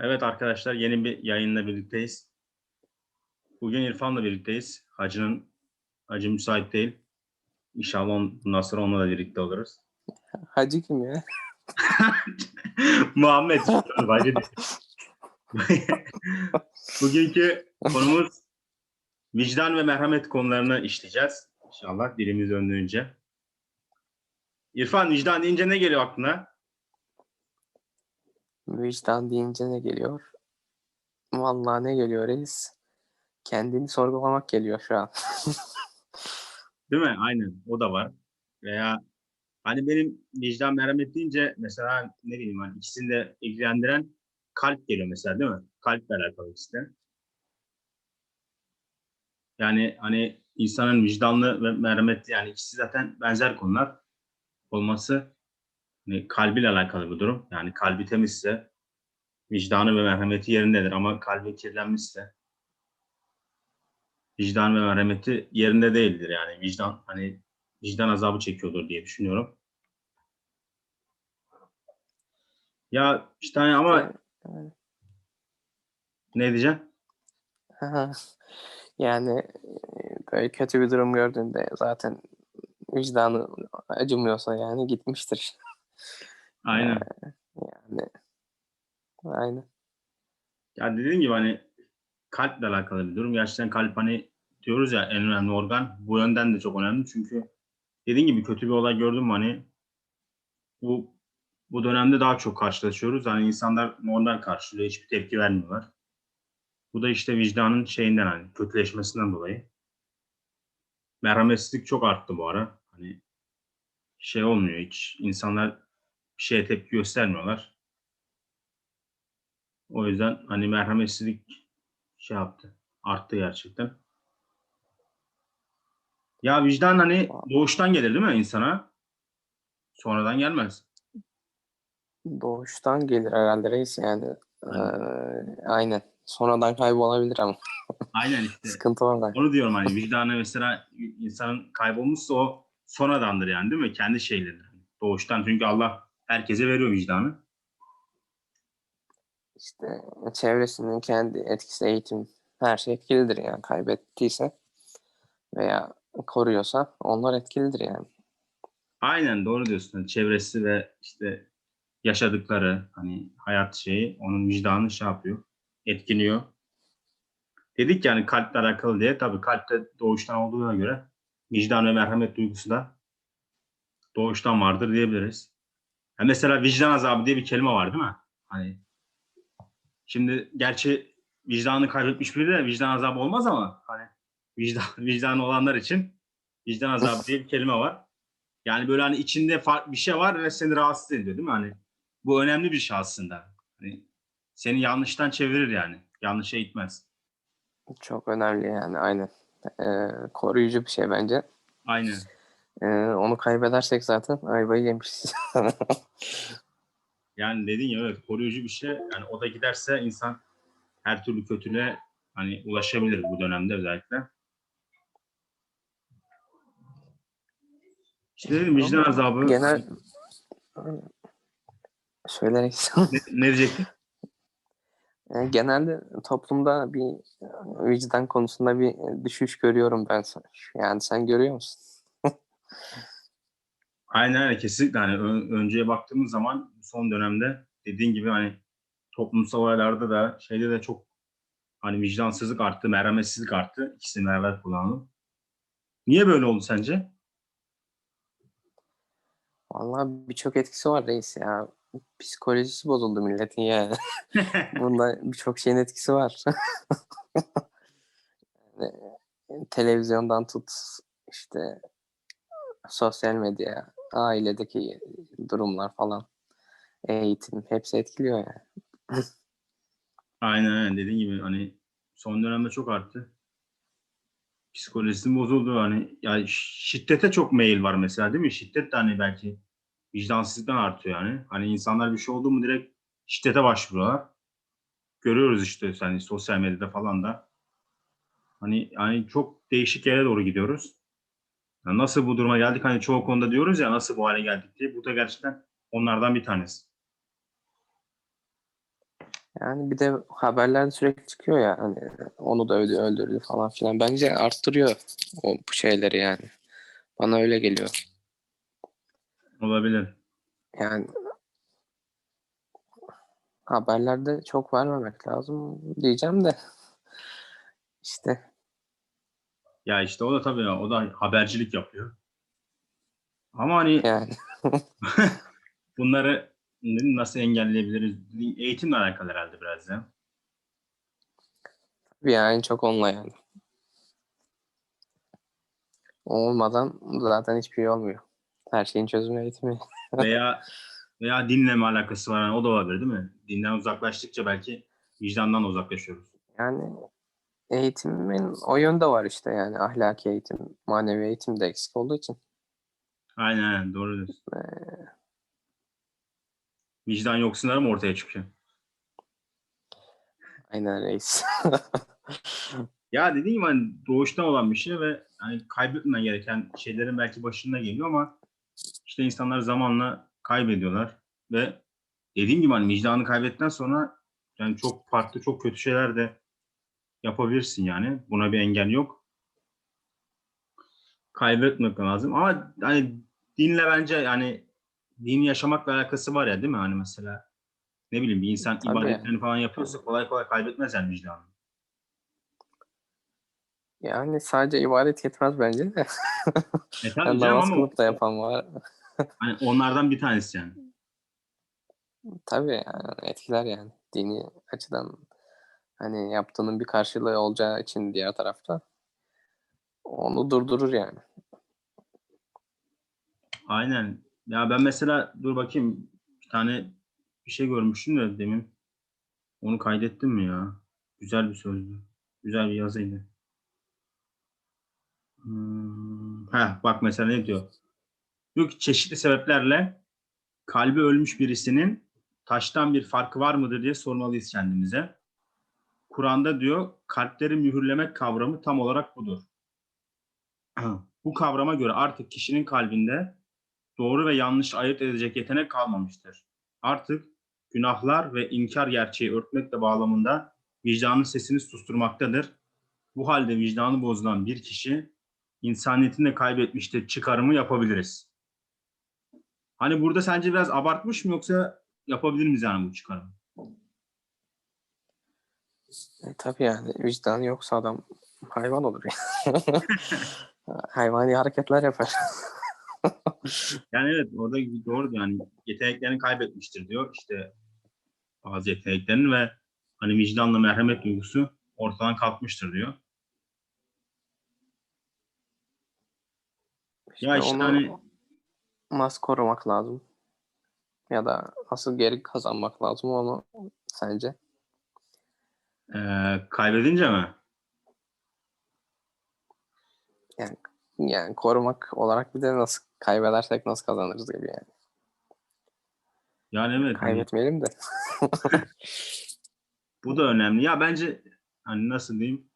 Evet arkadaşlar yeni bir yayınla birlikteyiz. Bugün İrfan'la birlikteyiz. Hacı'nın Hacı müsait değil. İnşallah on, bundan sonra onunla da birlikte oluruz. Hacı kim ya? Muhammed. Hacı. Bugünkü konumuz vicdan ve merhamet konularını işleyeceğiz. İnşallah dilimiz döndüğünce. İrfan vicdan deyince ne geliyor aklına? Vicdan deyince ne geliyor? Vallahi ne geliyor reis? Kendini sorgulamak geliyor şu an. Değil mi? Aynen. O da var. Veya hani benim vicdan merhamet deyince mesela ne bileyim hani ikisini de ilgilendiren kalp geliyor mesela değil mi? Kalple alakalı işte. Yani hani insanın vicdanlı ve merhametli yani ikisi zaten benzer konular olması hani kalbiyle alakalı bir durum. Yani kalbi temizse vicdanı ve merhameti yerindedir ama kalbi kirlenmişse vicdan ve merhameti yerinde değildir yani vicdan hani vicdan azabı çekiyordur diye düşünüyorum. Ya işte hani ama ne diyeceğim? yani e, böyle kötü bir durum gördüğünde zaten vicdanı acımıyorsa yani gitmiştir. Aynen. Yani aynen. Ya dediğim gibi hani kalple alakalı bir durum. Gerçekten kalp hani diyoruz ya en önemli organ. Bu yönden de çok önemli. Çünkü dediğim gibi kötü bir olay gördüm hani bu bu dönemde daha çok karşılaşıyoruz. Hani insanlar normal karşılıyor. Hiçbir tepki vermiyorlar. Bu da işte vicdanın şeyinden hani kötüleşmesinden dolayı. Merhametsizlik çok arttı bu ara. Hani şey olmuyor hiç. İnsanlar bir şeye tepki göstermiyorlar. O yüzden hani merhametsizlik şey yaptı. Arttı gerçekten. Ya vicdan hani doğuştan gelir değil mi insana? Sonradan gelmez. Doğuştan gelir herhalde reis yani. Ee, aynen. Sonradan kaybolabilir ama Aynen işte. sıkıntı orada. Onu diyorum hani vicdanı mesela insanın kaybolmuşsa o sonradandır yani değil mi? Kendi şeyleridir. Doğuştan çünkü Allah herkese veriyor vicdanı. İşte çevresinin kendi etkisi, eğitim her şey etkilidir yani kaybettiyse veya koruyorsa onlar etkilidir yani. Aynen doğru diyorsun. Hani çevresi ve işte yaşadıkları hani hayat şeyi onun vicdanı şey yapıyor. Etkiliyor. Dedik yani kalple alakalı diye. Tabii kalpte doğuştan olduğuna göre vicdan ve merhamet duygusu da doğuştan vardır diyebiliriz. Ha mesela vicdan azabı diye bir kelime var değil mi? Hani şimdi gerçi vicdanını kaybetmiş biri de vicdan azabı olmaz ama hani vicdan vicdanı olanlar için vicdan azabı diye bir kelime var. Yani böyle hani içinde farklı bir şey var ve seni rahatsız ediyor değil mi? Hani bu önemli bir şey aslında. Hani seni yanlıştan çevirir yani. Yanlışa itmez. Çok önemli yani aynen. Ee, koruyucu bir şey bence. Aynen. Ee, onu kaybedersek zaten ayvayı yemişiz. Yani dediğin gibi evet koruyucu bir şey. Yani o da giderse insan her türlü kötülüğe hani ulaşabilir bu dönemde özellikle. İşte dedim vicdan azabı. Genel söylerek Ne, ne diyecektin? Yani genelde toplumda bir vicdan konusunda bir düşüş görüyorum ben. Yani sen görüyor musun? Aynen öyle kesinlikle hani ön- önceye baktığımız zaman son dönemde dediğin gibi hani toplumsal olaylarda da şeyde de çok hani vicdansızlık arttı, merhametsizlik arttı. İkisini beraber kullanalım. Niye böyle oldu sence? Vallahi birçok etkisi var reis ya. Psikolojisi bozuldu milletin yani. Bunda birçok şeyin etkisi var. Yani televizyondan tut işte sosyal medya, ailedeki durumlar falan, eğitim hepsi etkiliyor yani. Aynen aynen dediğin gibi hani son dönemde çok arttı. Psikolojisi bozuldu hani ya şiddete çok meyil var mesela değil mi? Şiddet de hani belki vicdansızlıktan artıyor yani. Hani insanlar bir şey oldu mu direkt şiddete başvuruyorlar. Görüyoruz işte hani sosyal medyada falan da. Hani hani çok değişik yere doğru gidiyoruz. Ya nasıl bu duruma geldik? Hani çoğu konuda diyoruz ya nasıl bu hale geldik diye. Bu da gerçekten onlardan bir tanesi. Yani bir de haberlerde sürekli çıkıyor ya hani onu da öldü, öldürdü falan filan. Bence arttırıyor o bu şeyleri yani. Bana öyle geliyor. Olabilir. Yani haberlerde çok vermemek lazım diyeceğim de işte Ya işte o da tabii ya, o da habercilik yapıyor. Ama hani yani bunları nasıl engelleyebiliriz? Eğitimle alakalı herhalde biraz ya. en çok onunla yani. Olmadan zaten hiçbir şey olmuyor. Her şeyin çözümü eğitimi. Veya veya dinle mi alakası var? Yani o da olabilir değil mi? Dinden uzaklaştıkça belki vicdandan uzaklaşıyoruz. Yani eğitimin o yönde var işte yani ahlaki eğitim, manevi eğitim de eksik olduğu için. Aynen aynen doğru diyorsun. Vicdan yoksunları mı ortaya çıkıyor? Aynen reis. Ya dediğim gibi hani doğuştan olan bir şey ve hani kaybetmemen gereken şeylerin belki başına geliyor ama işte insanlar zamanla kaybediyorlar ve dediğim gibi hani vicdanı kaybettikten sonra yani çok farklı çok kötü şeyler de yapabilirsin yani. Buna bir engel yok. Kaybetmek lazım ama hani dinle bence yani dini yaşamakla alakası var ya değil mi? Hani mesela ne bileyim bir insan Tabii. ibadetlerini falan yapıyorsa kolay kolay kaybetmez yani vicdanı. yani sadece ibadet yetmez bence de. E tabii Yani canım namaz ama kılıp da yapan var. hani onlardan bir tanesi yani. Tabii yani etkiler yani. Dini açıdan hani yaptığının bir karşılığı olacağı için diğer tarafta onu durdurur yani. Aynen. Ya ben mesela dur bakayım bir tane bir şey görmüştüm de demin. Onu kaydettim mi ya? Güzel bir sözdü. Güzel bir yazıydı. Hmm. Heh, bak mesela ne diyor? Diyor ki çeşitli sebeplerle kalbi ölmüş birisinin taştan bir farkı var mıdır diye sormalıyız kendimize. Kur'an'da diyor kalpleri mühürlemek kavramı tam olarak budur. Bu kavrama göre artık kişinin kalbinde doğru ve yanlış ayırt edecek yetenek kalmamıştır. Artık günahlar ve inkar gerçeği örtmekle bağlamında vicdanın sesini susturmaktadır. Bu halde vicdanı bozulan bir kişi insaniyetini de kaybetmiştir çıkarımı yapabiliriz. Hani burada sence biraz abartmış mı yoksa yapabilir miyiz yani bu çıkarımı? E, tabii yani vicdan yoksa adam hayvan olur yani. Hayvani hareketler yapar. Yani evet orada doğru yani yeteneklerini kaybetmiştir diyor. İşte bazı yeteneklerini ve hani vicdanla merhamet duygusu ortadan kalkmıştır diyor. Ya işte hani- nasıl korumak lazım? Ya da nasıl geri kazanmak lazım onu sence? Ee, kaybedince mi? Yani korumak olarak bir de nasıl kaybedersek nasıl kazanırız gibi yani. Yani evet. hani Kaybetmeyelim de. bu da önemli. Ya bence hani nasıl diyeyim?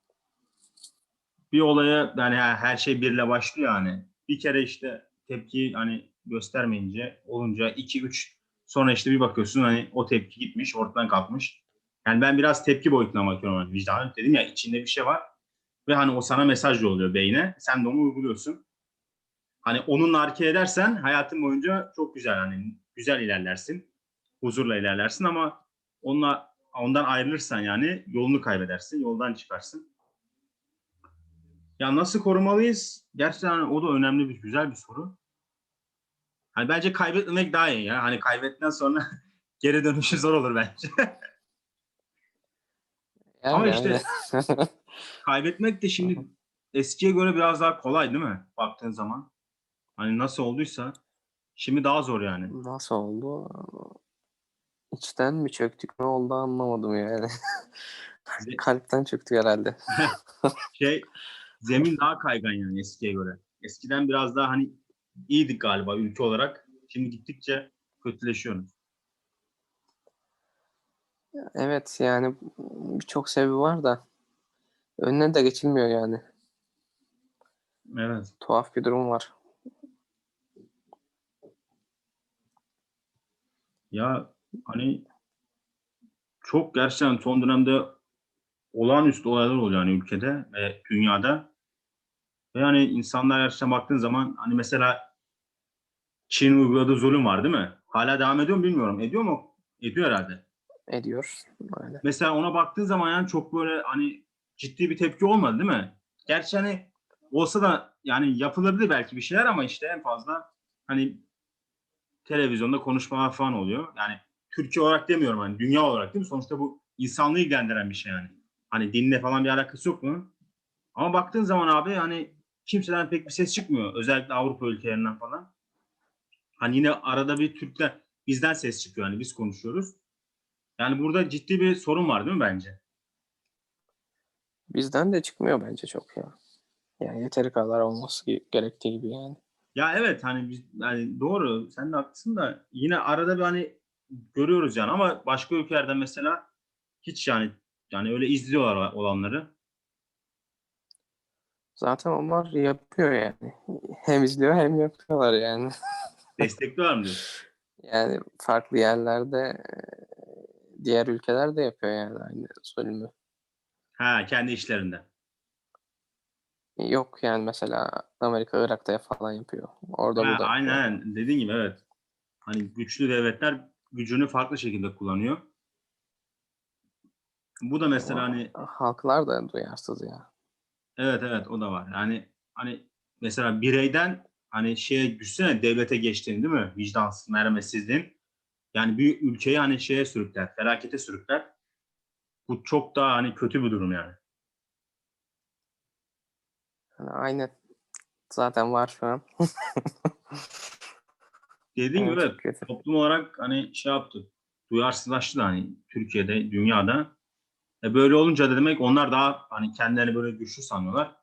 Bir olaya yani her her şey birle başlıyor yani. Bir kere işte tepki hani göstermeyince olunca 2 3 sonra işte bir bakıyorsun hani o tepki gitmiş, ortadan kalkmış. Yani ben biraz tepki boyutuna bakıyorum. Hani vicdanı dedim ya içinde bir şey var ve hani o sana mesaj yolluyor beyne. Sen de onu uyguluyorsun. Hani onunla hareket edersen hayatın boyunca çok güzel hani güzel ilerlersin. Huzurla ilerlersin ama onunla ondan ayrılırsan yani yolunu kaybedersin, yoldan çıkarsın. Ya nasıl korumalıyız? Gerçekten o da önemli bir güzel bir soru. Hani bence kaybetmemek daha iyi ya. Hani kaybettikten sonra geri dönüşü zor olur bence. Yani, Ama işte- aynen. Kaybetmek de şimdi eskiye göre biraz daha kolay değil mi? Baktığın zaman. Hani nasıl olduysa şimdi daha zor yani. nasıl oldu? İçten mi çöktük ne oldu anlamadım yani. Kalpten çöktük herhalde. şey zemin daha kaygan yani eskiye göre. Eskiden biraz daha hani iyiydik galiba ülke olarak. Şimdi gittikçe kötüleşiyoruz. Evet yani birçok sebebi var da önüne de geçilmiyor yani. Evet. Tuhaf bir durum var. Ya hani çok gerçekten son dönemde olağanüstü olaylar oluyor yani ülkede ve dünyada. Ve yani insanlar gerçekten baktığın zaman hani mesela Çin uyguladığı zulüm var değil mi? Hala devam ediyor mu bilmiyorum. Ediyor mu? Ediyor herhalde. Ediyor. Aynen. Mesela ona baktığın zaman yani çok böyle hani ciddi bir tepki olmadı değil mi? Gerçi hani olsa da yani yapılabilir belki bir şeyler ama işte en fazla hani televizyonda konuşmalar falan oluyor. Yani Türkiye olarak demiyorum hani dünya olarak değil mi? Sonuçta bu insanlığı ilgilendiren bir şey yani. Hani dinle falan bir alakası yok mu? Ama baktığın zaman abi hani kimseden pek bir ses çıkmıyor. Özellikle Avrupa ülkelerinden falan. Hani yine arada bir Türkler bizden ses çıkıyor. Hani biz konuşuyoruz. Yani burada ciddi bir sorun var değil mi bence? Bizden de çıkmıyor bence çok ya. Yani yeteri kadar olması ge- gerektiği gibi yani. Ya evet hani biz yani doğru sen de haklısın da yine arada bir hani görüyoruz yani ama başka ülkelerde mesela hiç yani yani öyle izliyorlar olanları. Zaten onlar yapıyor yani. Hem izliyor hem yapıyorlar yani. Destekliyorlar mı diyorsun? Yani farklı yerlerde e, diğer ülkeler de yapıyor yani aynı zulmü. Ha kendi işlerinde. Yok yani mesela Amerika Irak'ta falan yapıyor. Orada Ha, burada. yapıyor. aynen dediğin gibi evet. Hani güçlü devletler gücünü farklı şekilde kullanıyor. Bu da mesela Ama hani halklar da duyarsız ya. Evet evet o da var. Yani hani mesela bireyden hani şeye düşsene devlete geçtiğini değil mi? Vicdansız, merhametsizliğin. Yani bir ülkeyi hani şeye sürükler, felakete sürükler. Bu çok daha hani kötü bir durum yani. Aynen. Zaten var şu an. Dediğim Evet, gibi kötü. toplum olarak hani şey yaptı. Duyarsızlaştı da hani Türkiye'de, dünyada. E böyle olunca da demek onlar daha hani kendilerini böyle güçlü sanıyorlar.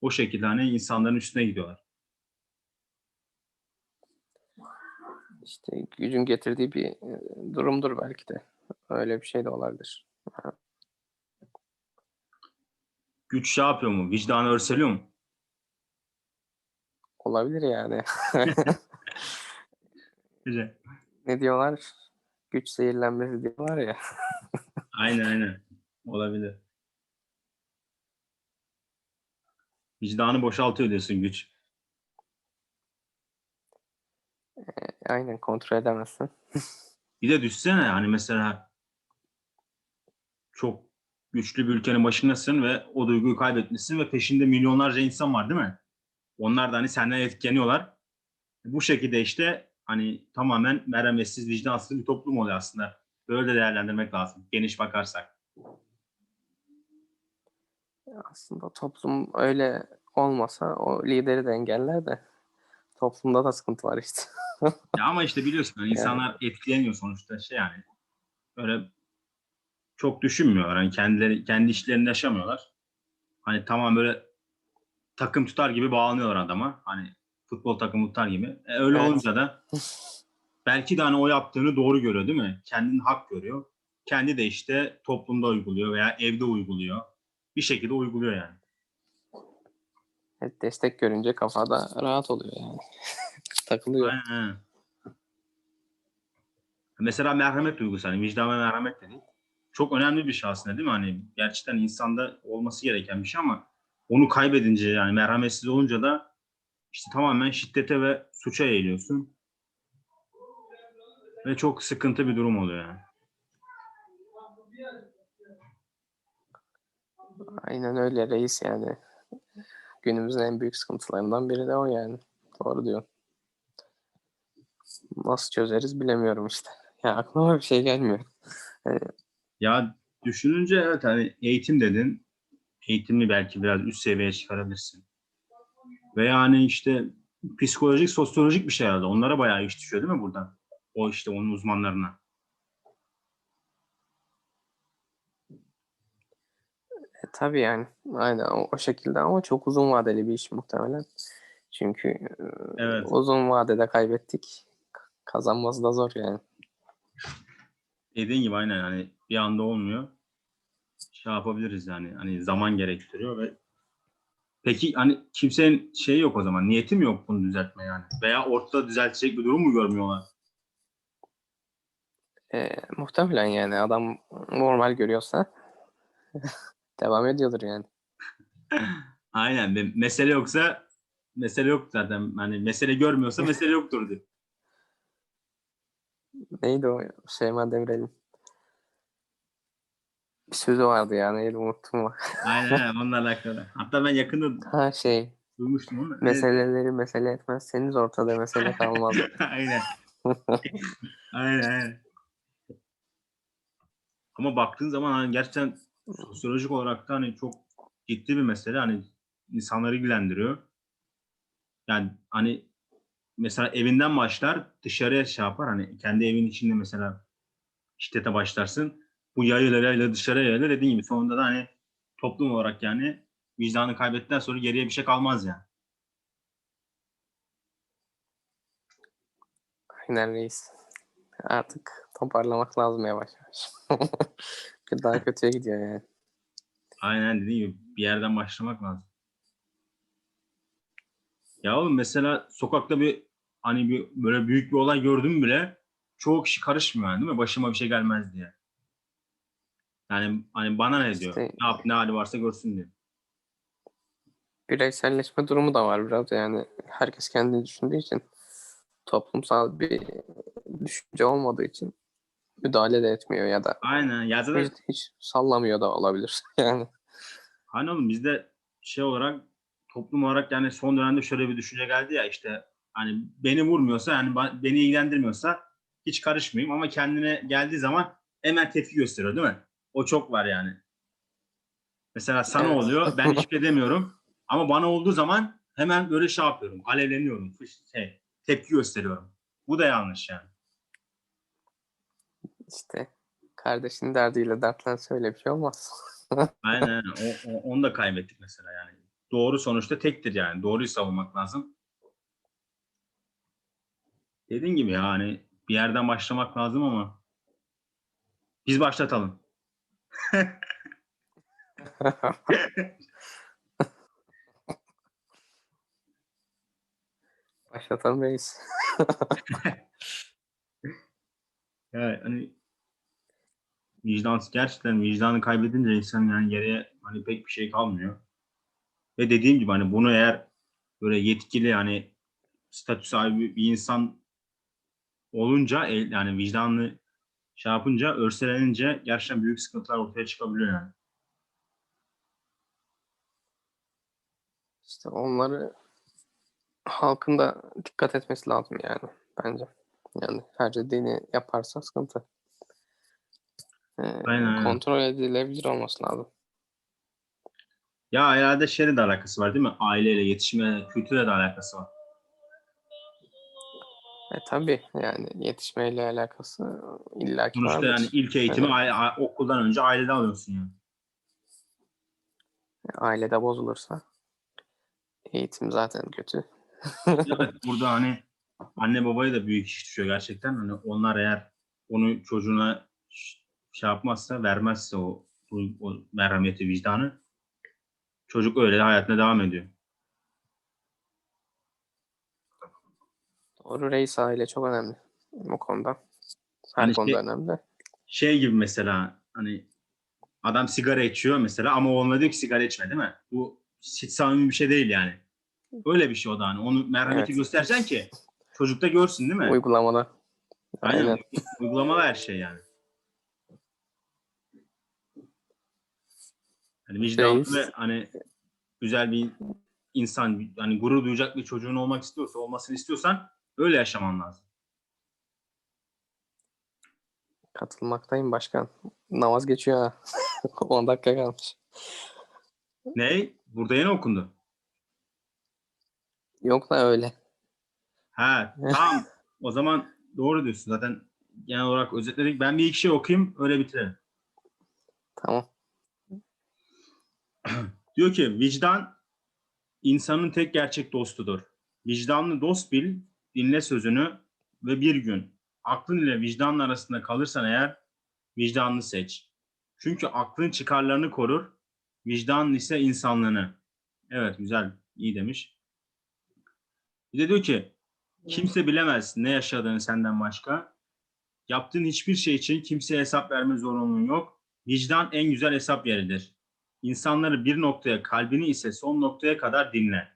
O şekilde hani insanların üstüne gidiyorlar. İşte gücün getirdiği bir e, durumdur belki de. Öyle bir şey de olabilir. Güç şey yapıyor mu? Vicdanı örseliyor mu? Olabilir yani. Güzel. ne diyorlar? Güç zehirlenmesi diyorlar ya. Aynen aynen. Olabilir. Vicdanı boşaltıyor diyorsun güç. Aynen kontrol edemezsin. Bir de düşsene hani mesela çok güçlü bir ülkenin başındasın ve o duyguyu kaybetmişsin ve peşinde milyonlarca insan var değil mi? Onlar da hani senden etkileniyorlar. Bu şekilde işte hani tamamen merhametsiz, vicdansız bir toplum oluyor aslında. Böyle de değerlendirmek lazım. Geniş bakarsak. Aslında toplum öyle olmasa o lideri de engeller de toplumda da sıkıntı var işte. Ya ama işte biliyorsun hani insanlar etkileniyor sonuçta şey yani. Öyle çok düşünmüyorlar. Hani kendileri kendi işlerini yaşamıyorlar. Hani tamam böyle takım tutar gibi bağlanıyorlar adama. Hani futbol takımı tutar gibi. E, öyle Evet. olunca da belki de hani o yaptığını doğru görüyor değil mi? Kendini hak görüyor. Kendi de işte toplumda uyguluyor veya evde uyguluyor. Bir şekilde uyguluyor yani. Evet, destek görünce kafada rahat oluyor yani. Takılıyor. Aynen. Mesela merhamet duygusu hani vicdan ve merhamet dedik. Çok önemli bir şey aslında değil mi? Hani gerçekten insanda olması gereken bir şey ama onu kaybedince yani merhametsiz olunca da işte tamamen şiddete ve suça eğiliyorsun. Ve çok sıkıntı bir durum oluyor yani. Aynen öyle reis yani. Günümüzün en büyük sıkıntılarından biri de o yani. Doğru diyorsun. Nasıl çözeriz bilemiyorum işte. Ya aklıma bir şey gelmiyor. Ya düşününce evet hani eğitim dedin. Eğitimli belki biraz üst seviyeye çıkarabilirsin. Ve yani işte psikolojik, sosyolojik bir şey herhalde. Onlara bayağı iş düşüyor değil mi buradan? O işte onun uzmanlarına. Tabii yani. Aynen o, o şekilde ama çok uzun vadeli bir iş muhtemelen. Çünkü e, Evet. uzun vadede kaybettik. Kazanması da zor yani. Dediğin gibi aynen hani bir anda olmuyor. Şey yapabiliriz yani. Hani zaman gerektiriyor ve Peki hani kimsenin şeyi yok o zaman. Niyeti mi yok bunu düzeltme yani? Veya ortada düzeltecek bir durum mu görmüyorlar? E, muhtemelen yani adam normal görüyorsa devam ediyordur yani. Aynen. Ve Mesele yoksa mesele yok zaten. Hani mesele görmüyorsa mesele yoktur diyor. Neydi o Şeyma Demirel'in? Bir sözü vardı ya neydi unuttum bak. Aynen aynen, onunla alakalı. Hatta ben yakında Ha şey duymuştum onu. meseleleri mesele etmezseniz ortada mesele kalmaz. aynen. aynen aynen. Ama baktığın zaman hani gerçekten sosyolojik olarak da hani çok ciddi bir mesele. Hani insanları ilgilendiriyor. Yani hani mesela evinden başlar dışarıya şey yapar. Hani kendi evin içinde mesela şiddete başlarsın. Bu yayılır yayılır dışarıya yayılır. Dediğin gibi sonunda da hani toplum olarak yani vicdanı kaybettikten sonra geriye bir şey kalmaz yani. Aynen reis. Artık toparlamak lazım yavaş yavaş. Daha kötüye gidiyor yani. Aynen dediğim gibi bir yerden başlamak lazım. Ya oğlum mesela sokakta bir hani bir böyle büyük bir olay gördüm bile çoğu kişi karışmıyor yani değil mi? Başıma bir şey gelmez diye. Yani hani bana ne diyor? İşte- Ne yap ne hali varsa görsün diyor. Bireyselleşme durumu da var biraz yani. Herkes kendini düşündüğü için toplumsal bir düşünce olmadığı için müdahale de etmiyor ya da Aynen. Ya zaten hiç, hiç sallamıyor da olabilir. Yani hani oğlum bizde şey olarak toplum olarak yani son dönemde şöyle bir düşünce geldi ya işte hani beni vurmuyorsa yani beni ilgilendirmiyorsa hiç karışmayayım ama kendine geldiği zaman hemen tepki gösteriyor değil mi? O çok var yani. Mesela sana Evet. oluyor ben hiçbir şey demiyorum ama bana olduğu zaman hemen böyle şey yapıyorum alevleniyorum şey, tepki gösteriyorum. Bu da yanlış yani. İşte kardeşin derdiyle dertlen söyle bir şey olmaz. Aynen aynen. O, o- onu da kaybettik mesela yani. Doğru sonuçta tektir yani. Doğruyu savunmak lazım. Dediğin gibi yani bir yerden başlamak lazım ama biz başlatalım. Başlatalım reis. Yani hani vicdan gerçekten vicdanı kaybedince insan yani geriye hani pek bir şey kalmıyor. Ve dediğim gibi hani bunu eğer böyle yetkili hani statü sahibi bir insan olunca el- yani vicdanlı şey yapınca örselenince gerçekten büyük sıkıntılar ortaya çıkabiliyor yani. İşte onları halkın da dikkat etmesi lazım yani bence. Yani her dediğini yaparsa sıkıntı. Ee, Aynen, kontrol edilebilir olması lazım. Ya herhalde şeyle de alakası var değil mi? Aileyle, yetişme, kültürle de alakası var. E tabii yani yetişmeyle alakası illaki Sonuçta vardır. yani ilk eğitimi Evet. aile- okuldan önce ailede alıyorsun yani. Ailede bozulursa eğitim zaten kötü. Evet burada hani anne babaya da büyük iş düşüyor gerçekten. Hani onlar eğer onu çocuğuna şey yapmazsa, vermezse o, o, o merhameti, vicdanı çocuk öyle hayatına devam ediyor. Doğru reis aile çok önemli bu konuda. Her Hani konuda şey- önemli. Şey gibi mesela hani adam sigara içiyor mesela ama oğluna diyor ki sigara içme değil mi? Bu hiç samimi bir şey değil yani. Öyle bir şey o da hani. Onu merhameti Evet. göstereceksin ki çocuk da görsün değil mi? Uygulamada. Aynen. Aynen. Uygulamalı her şey yani. Hani vicdanlı Reis. ve hani güzel bir insan, hani gurur duyacak bir çocuğun olmak istiyorsa, olmasını istiyorsan öyle yaşaman lazım. Katılmaktayım başkan. Namaz geçiyor ha. 10 dakika kalmış. Ne? Burada yeni okundu. Yok da öyle. Ha, tamam. o zaman doğru diyorsun. Zaten genel olarak özetledik. Ben bir iki şey okuyayım, öyle bitirelim. Tamam. Diyor ki vicdan insanın tek gerçek dostudur. Vicdanlı dost bil, dinle sözünü ve bir gün aklın ile vicdanın arasında kalırsan eğer vicdanını seç. Çünkü aklın çıkarlarını korur, vicdanın ise insanlığını. Evet güzel, iyi demiş. Bir de diyor ki kimse bilemez ne yaşadığını senden başka. Yaptığın hiçbir şey için kimseye hesap verme zorunluluğun yok. Vicdan en güzel hesap yeridir. İnsanları bir noktaya, kalbini ise son noktaya kadar dinle.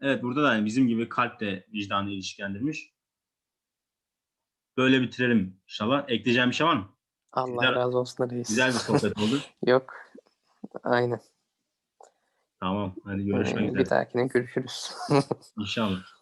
Evet burada da bizim gibi kalp de vicdanı ilişkilendirmiş. Böyle bitirelim inşallah. Ekleyeceğim bir şey var mı? Allah Güzel- razı olsun reis. Güzel bir sohbet oldu. Yok. Aynen. Tamam. Hadi görüşmek Ee, üzere. Bir dahakine görüşürüz. İnşallah.